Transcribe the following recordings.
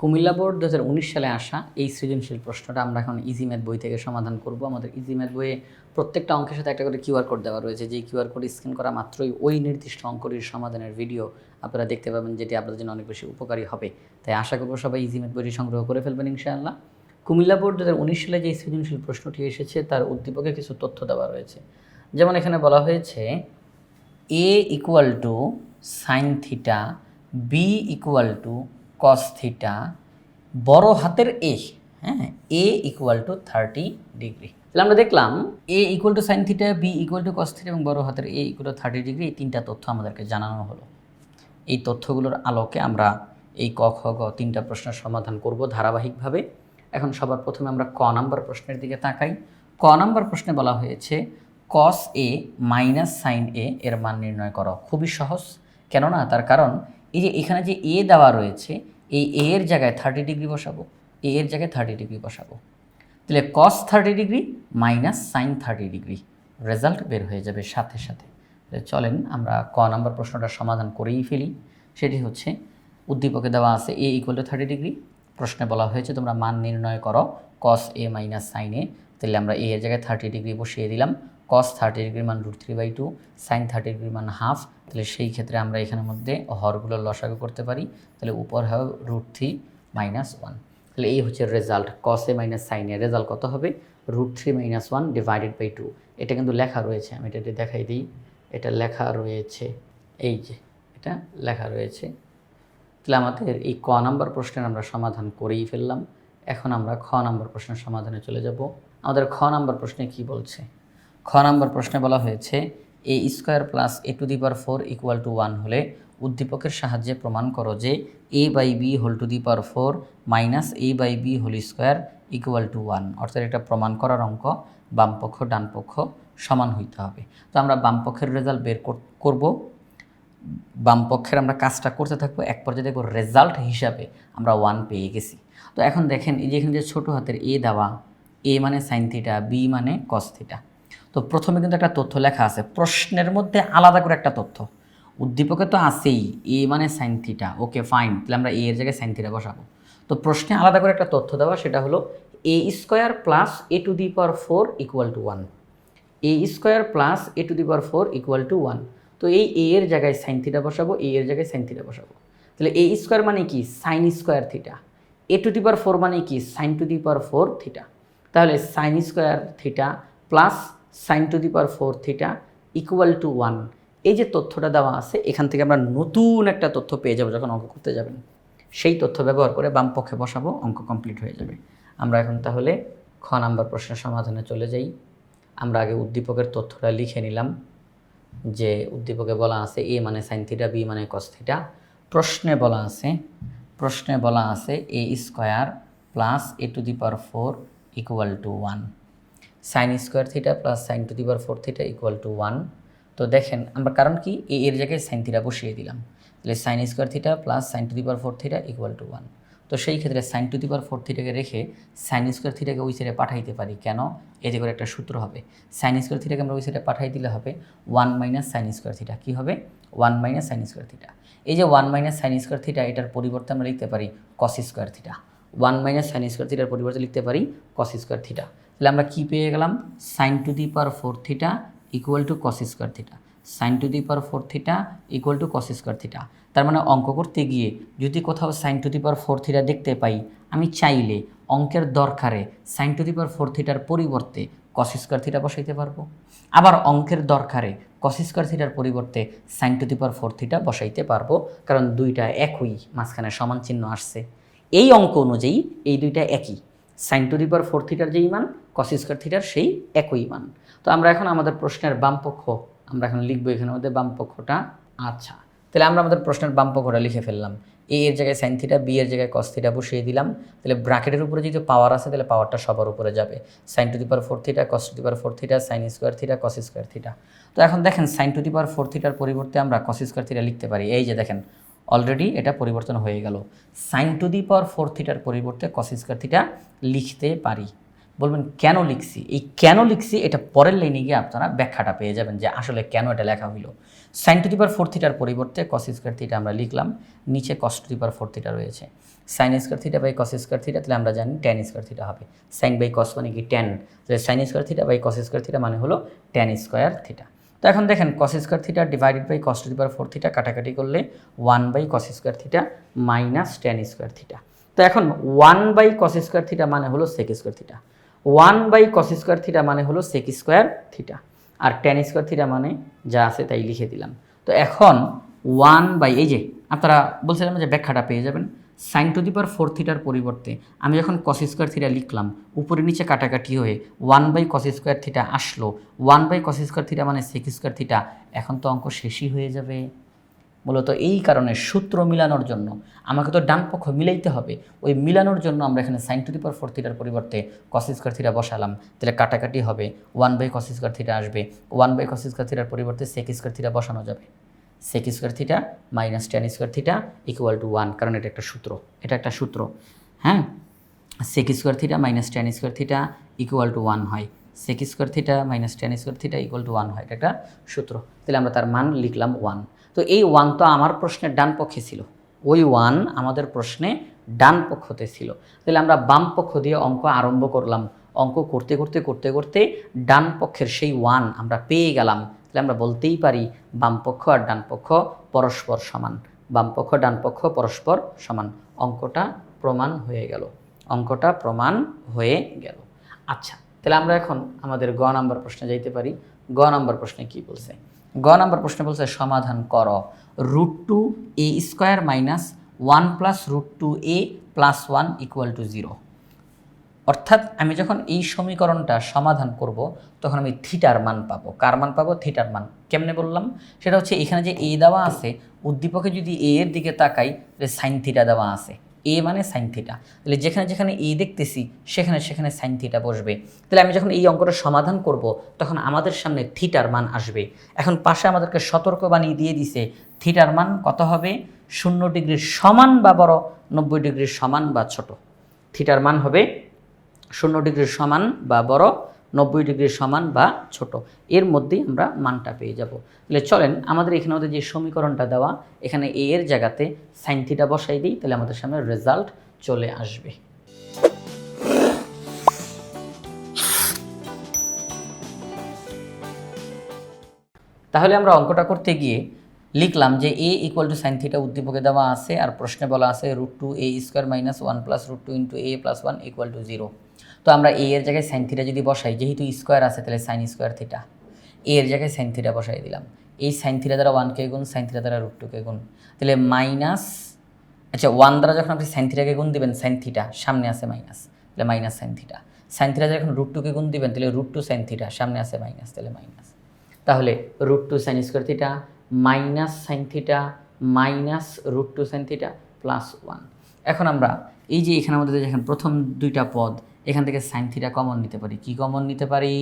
Comilla board দু হাজার উনিশ সালে আসা এই সৃজনশীল প্রশ্নটা আমরা এখন ইজি ম্যাথ বই থেকে সমাধান করব। আমাদের ইজি ম্যাথ বইয়ে প্রত্যেকটা অঙ্কের সাথে একটা করে কিউআর কোড দেওয়া রয়েছে। যেই কিউআর কোড স্ক্যান করা মাত্রই ওই নির্দিষ্ট অঙ্কটির সমাধানের ভিডিও আপনারা দেখতে পাবেন, যেটি আপনাদের জন্য অনেক বেশি উপকারী হবে। তাই আশা করব সবাই ইজি ম্যাথ বইটি সংগ্রহ করে ফেলবেন ইনশাআল্লাহ। কুমিল্লা বোর্ড দু হাজার উনিশ সালে যে সৃজনশীল প্রশ্নটি এসেছে, তার উদ্দীপকে কিছু তথ্য দেওয়া রয়েছে। যেমন এখানে বলা হয়েছে A equal to sine theta B equal to cos theta বড় হাতের এ হ্যাঁ A equal to thirty degree তাহলে আমরা দেখলাম A equal to sine theta B equal to cos theta এবং বড় হাতের A equal to thirty degree এই তিনটা তথ্য আমাদেরকে জানানো হলো। এই তথ্যগুলোর আলোকে আমরা এই ক, খ, গ তিনটা প্রশ্নের সমাধান করব ধারাবাহিকভাবে। এখন সবার প্রথমে আমরা ক নাম্বার প্রশ্নের দিকে তাকাই। ক নাম্বার প্রশ্নে বলা হয়েছে কস এ মাইনাস সাইন এ এর মান নির্ণয় করো। খুবই সহজ, কেননা তার কারণ এই যে এখানে যে এ দেওয়া রয়েছে, এই এ এর জায়গায় থার্টি ডিগ্রি বসাবো এ এর জায়গায় থার্টি ডিগ্রি বসাবো। তাহলে cos thirty degree minus sine thirty degree result বের হয়ে যাবে সাথে সাথে। চলেন আমরা ক নাম্বার প্রশ্নটা সমাধান করেই ফেলি। সেটি হচ্ছে, উদ্দীপকে দেওয়া আছে A equal to thirty degree প্রশ্নে বলা হয়েছে তোমরা মান নির্ণয় করো কস এ মাইনাস সাইন এ তাহলে আমরা এ এর জায়গায় থার্টি ডিগ্রি বসিয়ে দিলাম। কস থার্টি ডিগ্রির মান root three by two sine thirty ডিগ্রির মান হাফ তাহলে সেই ক্ষেত্রে আমরা এখানের মধ্যে হরগুলো লসাগু করতে পারি। তাহলে উপর হবে রুট থ্রি মাইনাস ওয়ান তাহলে এই হচ্ছে রেজাল্ট কস মাইনাস সাইনের রেজাল্ট কত হবে? Root three minus one divided by two এটা কিন্তু লেখা রয়েছে, আমি এটা দেখাই দিই। এটা লেখা রয়েছে, এই যে, এটা লেখা রয়েছে। তাহলে আমাদের এই ক নাম্বার প্রশ্নের আমরা সমাধান করেই ফেললাম। এখন আমরা খ নাম্বার প্রশ্নের সমাধানে চলে যাব। আমাদের খ নাম্বার প্রশ্নে কি বলছে? খ নাম্বার প্রশ্নে বলা হয়েছে A square plus A to the power four equal to one হলে উদ্দীপকের সাহায্যে প্রমাণ করো যে A by B whole to the power four minus A by B whole square equal to one অর্থাৎ এটা প্রমাণ করার অঙ্ক বামপক্ষ ডানপক্ষ সমান হইতে হবে। তো আমরা বামপক্ষের রেজাল্ট বের কর- করব। বাম পক্ষের আমরা কাজটা করতে থাকব, এক পর্যায়ে দেখব রেজাল্ট হিসাবে আমরা ওয়ান পেয়ে গেছি। তো এখন দেখেন, এই যে এখানে যে ছোটো হাতের এ দেওয়া এ মানে সাইন থিটা বি মানে কস থিটা তো প্রথমে কিন্তু একটা তথ্য লেখা আছে। প্রশ্নের মধ্যে আলাদা করে একটা তথ্য। উদ্দীপকে তো আছেই। এ মানে সাইন থিটা ওকে ফাইন তাহলে আমরা এ এর জায়গায় সাইন থিটা বসাবো। তো প্রশ্নে আলাদা করে একটা তথ্য দেওয়া, সেটা হলো A square plus A to the power four equal to one A square plus A to the power four equal to one তো এই এ এর জায়গায় সাইন থিটা বসাবো এ এর জায়গায় সাইন থিটা বসাবো। তাহলে এ স্কোয়ার মানে কি? Sine square theta A to the power four মানে কি? Sine to the power four theta তাহলে sine square theta plus sine to the power four theta equal to one এই যে তথ্যটা দেওয়া আছে, এখান থেকে আমরা নতুন একটা তথ্য পেয়ে যাব যখন অঙ্ক করতে যাবেন। সেই তথ্য ব্যবহার করে বাম পক্ষে বসাবো, অঙ্ক কমপ্লিট হয়ে যাবে। আমরা এখন তাহলে খ নাম্বার প্রশ্নের সমাধানে চলে যাই। আমরা আগে উদ্দীপকের তথ্যটা লিখে নিলাম, যে উদ্দীপকে বলা আছে এ মানে সাইন থিটা বি মানে কস থিটা প্রশ্নে বলা আছে, প্রশ্নে বলা আছে A square plus A to the power four equal to one sine square theta plus sine to the four theta equal to one তো দেখেন, আমরা কারণ কি? এ, এর জায়গায় সাইন থিটা বসিয়ে দিলাম। তাহলে sine square theta plus sine to the four theta equal to one তো সেই ক্ষেত্রে sine to the power four থিটাকে রেখে সাইন স্কোয়ার থিটাকে ওই সাইডে পাঠাইতে পারি। কেন? এতে করে একটা সূত্র হবে। সাইন স্কোয়ার থিটাকে আমরা ওই সাইডে পাঠাই দিলে হবে one minus sine square theta কী হবে? One minus sine square theta এই যে one minus sine square theta এটার পরিবর্তে আমরা লিখতে পারি cos square theta one minus sine square থিটার পরিবর্তে লিখতে পারি কস স্কোয়ার থিটা তাহলে আমরা কী পেয়ে গেলাম? Sine to the power four theta equal to cos square theta sine to the power four theta equal to cos square theta তার মানে অঙ্ক করতে গিয়ে যদি কোথাও sine to the power four theta দেখতে পাই, আমি চাইলে অঙ্কের দরকারে sine to the power four থিটার পরিবর্তে কস স্কোয়ার থিটা বসাইতে পারব। আবার অঙ্কের দরকারে কস স্কোয়ার থিটার পরিবর্তে sine to the power four theta বসাইতে পারব, কারণ দুইটা একই, মাঝখানে সমান চিহ্ন আসছে। এই অঙ্ক অনুযায়ী এই দুইটা একই। Sine to the power four থিটার যেই মান কস স্কোয়ার থিটার সেই একই মান তো আমরা এখন আমাদের প্রশ্নের বামপক্ষ, আমরা এখন লিখব এখানের মধ্যে বামপক্ষটা। আচ্ছা তাহলে আমরা আমাদের প্রশ্নের বামপক্ষটা লিখে ফেললাম। এ এর জায়গায় সাইন থিটা বি এর জায়গায় কস থিটা বসিয়ে দিলাম। তাহলে ব্র্যাকেটের উপরে যেহেতু পাওয়ার আছে, তাহলে পাওয়ারটা সবার উপরে যাবে। Sine to the power four theta cos to the power four theta sine square theta cos square theta তো এখন দেখেন sine to the power four থিটার পরিবর্তে আমরা কস স্কোয়ার থিটা লিখতে পারি। এই যে দেখেন অলরেডি এটা পরিবর্তন হয়ে গেল। Sine to the power four থিটার পরিবর্তে কস স্কোয়ার থিটা লিখতে পারি। বলবেন, কেন লিখছি? এই কেন লিখছি? এটা পরের লাইনে গিয়ে আপনারা ব্যাখ্যাটা পেয়ে যাবেন যে আসলে কেন এটা লেখা হইল। Sine to the power four থিটার পরিবর্তে কস স্কোয়ার থিটা আমরা লিখলাম, নিচে cos to the power four theta রয়েছে। Sine square theta by cos square theta তাহলে আমরা জানি ট্যান স্কোয়ার থিটা হবে। সাইন বাই কস মানে কি tan sine square theta by cos square theta মানে হলো ট্যান স্কোয়ার থিটা তো এখন দেখেন cos square theta divided by cos to the power four theta কাটাকাটি করলে one by cos square theta minus tan square theta তো এখন one by cos square theta মানে হলো sec square theta one by cos square theta মানে হলো sec square theta আর tan square theta মানে যা আছে তাই লিখে দিলাম। তো এখন ওয়ান বাই এই যে, আপনারা বলছিলাম যে ব্যাখ্যাটা পেয়ে যাবেন। Sine to the power four থিটার পরিবর্তে আমি যখন কস স্কোয়ার থিটা লিখলাম, উপরে নিচে কাটাকাটি হয়ে one by cos square theta আসলো। One by cos square theta মানে সেক স্কোয়ার থিটা এখন তো অঙ্ক শেষই হয়ে যাবে। মূলত এই কারণে সূত্র মিলানোর জন্য আমাকে তো ডান পক্ষ মিলাইতে হবে। ওই মিলানোর জন্য আমরা এখানে sine to the power four থিটার পরিবর্তে কস স্কোয়ার থিটা বসালাম। তাহলে কাটাকাটি হবে one by cos square theta আসবে। ওয়ান বাই কস স্কোয়ার থিটার পরিবর্তে সেক স্কোয়ার থিটা বসানো যাবে। Sec square theta minus tan square theta equal to one কারণ এটা একটা সূত্র, এটা একটা সূত্র হ্যাঁ? Sec square theta minus tan square theta equal to one হয় sec square theta minus tan square theta equal to one হয়, এটা একটা সূত্র। তাহলে আমরা তার মান লিখলাম ওয়ান তো এই ওয়ান তো আমার প্রশ্নের ডান পক্ষে ছিল, ওই ওয়ান আমাদের প্রশ্নে ডান পক্ষতে ছিল। তাহলে আমরা বাম পক্ষ দিয়ে অঙ্ক আরম্ভ করলাম, অঙ্ক করতে করতে করতে করতে ডান পক্ষের সেই ওয়ান আমরা পেয়ে গেলাম তাহলে আমরা বলতেই পারি বামপক্ষ আর ডানপক্ষ পরস্পর সমান। বামপক্ষ, ডানপক্ষ পরস্পর সমান। অঙ্কটা প্রমাণ হয়ে গেল। অঙ্কটা প্রমাণ হয়ে গেল। আচ্ছা তাহলে আমরা এখন আমাদের গ নাম্বার প্রশ্নে যাইতে পারি। গ নাম্বার প্রশ্নে কি বলছে? গ নাম্বার প্রশ্নে বলছে, সমাধান কর। Root two a square minus one plus root two a plus one equal to zero. অর্থাৎ আমি যখন এই সমীকরণটা সমাধান করব, তখন আমি থিটার মান পাবো। কার মান পাবো? থিটার মান। কেমনে বললাম? সেটা হচ্ছে এখানে যে এ দেওয়া আছে, উদ্দীপকে যদি এ এর দিকে তাকাই, তাহলে সাইন থিটা দেওয়া আছে। এ মানে সাইন থিটা তাহলে যেখানে যেখানে এ দেখতেছি, সেখানে সেখানে সাইন থিটা বসবে। তাহলে আমি যখন এই অঙ্কটা সমাধান করব, তখন আমাদের সামনে থিটার মান আসবে। এখন পাশে আমাদেরকে সতর্ক বানিয়ে দিয়ে দিছে, থিটার মান কত হবে? শূন্য ডিগ্রির সমান বা বড়, নব্বই ডিগ্রির সমান বা ছোট। থিটার মান হবে শূন্য ডিগ্রির সমান বা বড়, নব্বই ডিগ্রির সমান বা ছোট। এর মধ্যেই আমরা মানটা পেয়ে যাব। তাহলে চলেন, আমাদের এখানে আমাদের যে সমীকরণটা দেওয়া, এখানে এ এর জায়গাতে সাইন থিটা বসাই দিই, তাহলে আমাদের সামনে রেজাল্ট চলে আসবে। তাহলে আমরা অঙ্কটা করতে গিয়ে লিখলাম যে a equal to sine theta উদ্দীপকে দেওয়া আছে আর প্রশ্নে বলা আছে root two a square minus one plus root two into a plus one equal to zero তো আমরা এ এর জায়গায় সাইন থিটা যদি বসাই, যেহেতু স্কোয়ার আছে, তাহলে সাইন স্কোয়ার থিটা এ এর জায়গায় সাইন থিটা বসাই দিলাম। এই সাইন থিটা দ্বারা ওয়ানকে গুণ সাইন থিটা দ্বারা রুট টুকে গুণ। তাহলে মাইনাস আচ্ছা ওয়ান দ্বারা যখন আপনি সাইন থিটাকে গুণ দেবেন সাইন থিটা সামনে আছে মাইনাস তাহলে minus sine theta sine theta যখন রুট টুকে গুণ দিবেন, তাহলে রুট টু সাইন থিটা সামনে আছে মাইনাস তাহলে মাইনাস তাহলে root two sine square theta minus sine theta minus root two sine theta plus one এখন আমরা এই যে এখানে আমাদের যেখানে প্রথম দুইটা পদ এখান থেকে সাইন থিটা কমন নিতে পারি। কি কমন নিতে পারি?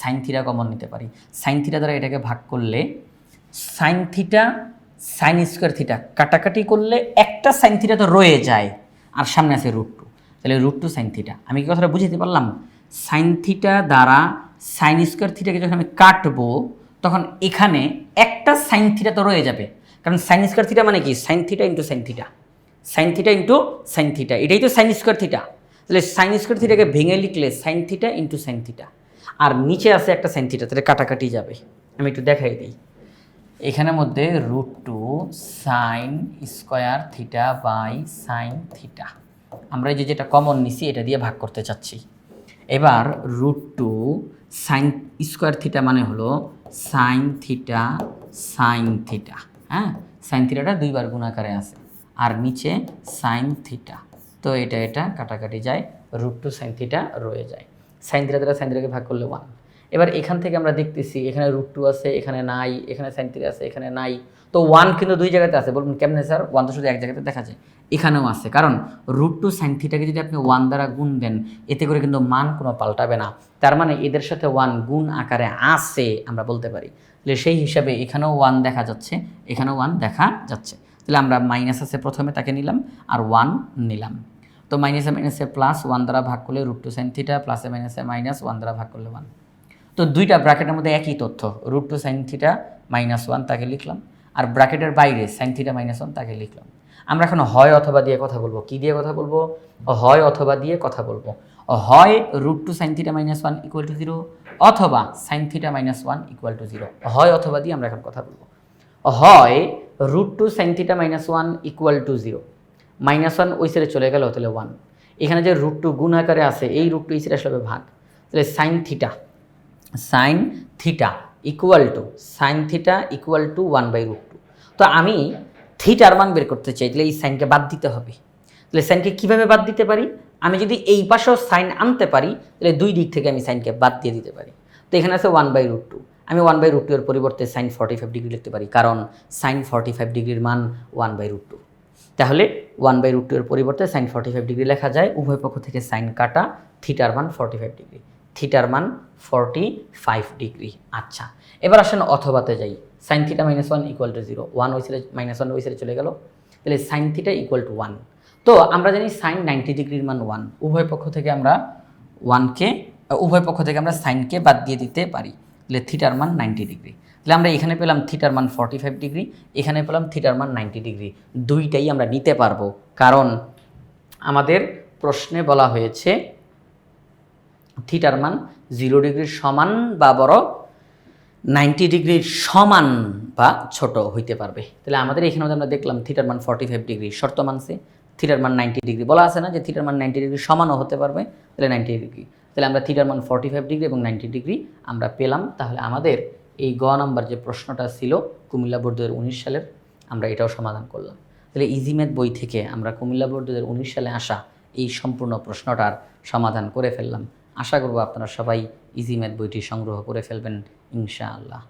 সাইন কমন নিতে পারি। সাইন থিটা দ্বারা এটাকে ভাগ করলে sine theta sine square theta কাটাকাটি করলে একটা সাইন থিটা তো রয়ে যায়। আর সামনে আছে রুট টু তাহলে রুট টু সাইন থিটা আমি কি কথাটা বুঝতে পারলাম? সাইন থিটা দ্বারা সাইন স্কোয়ার থিটাকে যখন আমি কাটবো, তখন এখানে একটা সাইন থিটা তো রয়ে যাবে। কারণ সাইন স্কোয়ার থিটা মানে কি? Sine theta into sine theta sine theta into sine theta এটাই তো সাইন স্কোয়ার থিটা তাহলে সাইন স্কোয়ার থিটাকে ভেঙে লিখলে sine theta into sine theta আর নিচে আছে একটা সাইন থিটা তাহলে কাটাকাটি যাবে। আমি একটু দেখাই দিই। এখানের মধ্যে root two sine square theta by sine theta আমরা যে যেটা কমন নিছি, এটা দিয়ে ভাগ করতে চাচ্ছি। এবার root two sine square theta মানে হলো সাইন থিটা সাইন থিটা হ্যাঁ? সাইন থিটাটা দুইবার গুণাকারে আছে। আর নিচে সাইন থিটা তো এটা এটা কাটাকাটি যায় রুট টু সাইন থিটা রয়ে যায়। সাইন থিটা দ্বারা সাইন থিটাকে ভাগ করলে ওয়ান এবার এখান থেকে আমরা দেখতেছি, এখানে রুট টু আছে, এখানে নাই, এখানে সাইন থ্রি আছে, এখানে নাই। তো ওয়ান কিন্তু দুই জায়গাতে আছে, বলুন কেমনে স্যার ওয়ান তো শুধু এক জায়গাতে দেখা যায়। এখানেও আছে, কারণ রুট টু সাইন থিটাকে যদি আপনি ওয়ান দ্বারা গুণ দেন, এতে করে কিন্তু মান কোনো পাল্টাবে না। তার মানে এদের সাথে ওয়ান গুণ আকারে আছে, আমরা বলতে পারি। তাহলে সেই হিসাবে এখানেও ওয়ান দেখা যাচ্ছে, এখানেও ওয়ান দেখা যাচ্ছে। তাহলে আমরা মাইনাস আছে প্রথমে, তাকে নিলাম, আর ওয়ান নিলাম। তো মাইনাসে মাইনাসে প্লাস ওয়ান দ্বারা ভাগ করলে রুট টু সাইন থিটা প্লাসে মাইনাসে মাইনাস ওয়ান দ্বারা ভাগ করলে ওয়ান তো দুইটা ব্র্যাকেটের মধ্যে একই তথ্য root two sine theta minus one তাকে লিখলাম, আর ব্র্যাকেটের বাইরে সাইন থিটা মাইনাস ওয়ান তাকে লিখলাম। আমরা এখন হয় অথবা দিয়ে কথা বলব। কি দিয়ে কথা বলব? হয় অথবা দিয়ে কথা বলব। হয় root two sine theta minus one equal to zero অথবা sine theta minus one equal to zero হয় অথবা দিয়ে আমরা এখন কথা বলব। হয় root two sine theta minus one equal to zero minus one ওই সাইডে চলে গেল, তাহলে ওয়ান এখানে যে রুট টু গুণ আকারে আছে, এই রুট টু এই সাইডে আসলে ভাগ। তাহলে sine theta sine theta equal to sine theta equal to one by root two তো আমি থিটার মান বের করতে চাই, তাহলে এই সাইনকে বাদ দিতে হবে। তাহলে সাইনকে কীভাবে বাদ দিতে পারি? আমি যদি এই পাশেও সাইন আনতে পারি, তাহলে দুই দিক থেকে আমি সাইনকে বাদ দিয়ে দিতে পারি। তো এখানে আছে ওয়ান বাই রুট টু আমি ওয়ান বাই রুট টু এর পরিবর্তে সাইন ফর্টি ফাইভ ডিগ্রি লিখতে পারি, কারণ সাইন ফর্টি ফাইভ ডিগ্রির মান ওয়ান বাই রুট টু তাহলে ওয়ান বাই রুট টু এর পরিবর্তে সাইন ফর্টি ফাইভ ডিগ্রি লেখা যায়, উভয় পক্ষ থেকে সাইন কাটা থিটার মান ফর্টি ফাইভ ডিগ্রি থিটার মান ফর্টি ফাইভ ডিগ্রি আচ্ছা এবার আসেন অথবাতে যাই। Sine theta minus one equal to zero one ওই সাইডে মাইনাস ওয়ান ওই সাইডে চলে গেল। তাহলে sine theta equal to one তো আমরা জানি সাইন নাইনটি ডিগ্রির মান ওয়ান উভয় পক্ষ থেকে আমরা ওয়ানকে উভয় পক্ষ থেকে আমরা সাইনকে বাদ দিয়ে দিতে পারি। তাহলে থিটার মান নাইনটি ডিগ্রি তাহলে আমরা এখানে পেলাম থিটার মান ফর্টি ফাইভ ডিগ্রি এখানে পেলাম থিটার মান নাইনটি ডিগ্রি দুইটাই আমরা নিতে পারব। কারণ আমাদের প্রশ্নে বলা হয়েছে থিটার মান জিরো ডিগ্রির সমান বা বড় নাইনটি ডিগ্রির সমান বা ছোট হইতে পারবে। তাহলে আমাদের এখানে আমরা দেখলাম থিটার মান ফর্টি ফাইভ ডিগ্রি শর্ত মানছে। থিটার মান নাইনটি ডিগ্রি বলা আছে না যে থিটার মান নাইনটি ডিগ্রি সমানও হতে পারবে। তাহলে নাইনটি ডিগ্রি তাহলে আমরা থিটার মান ফর্টি ফাইভ ডিগ্রি এবং নাইনটি ডিগ্রি আমরা পেলাম। তাহলে আমাদের এই গ নাম্বার যে প্রশ্নটা ছিল কুমিল্লা বোর্ড দু সালের, আমরা এটাও সমাধান করলাম। তাহলে ইজি ম্যাথ বই থেকে আমরা কুমিল্লা বোর্ড দু সালে আসা এই সম্পূর্ণ প্রশ্নটার সমাধান করে ফেললাম। আশা করব আপনারা সবাই ইজি ম্যাথ বইটি সংগ্রহ করে ফেলবেন, ইনশাআল্লাহ।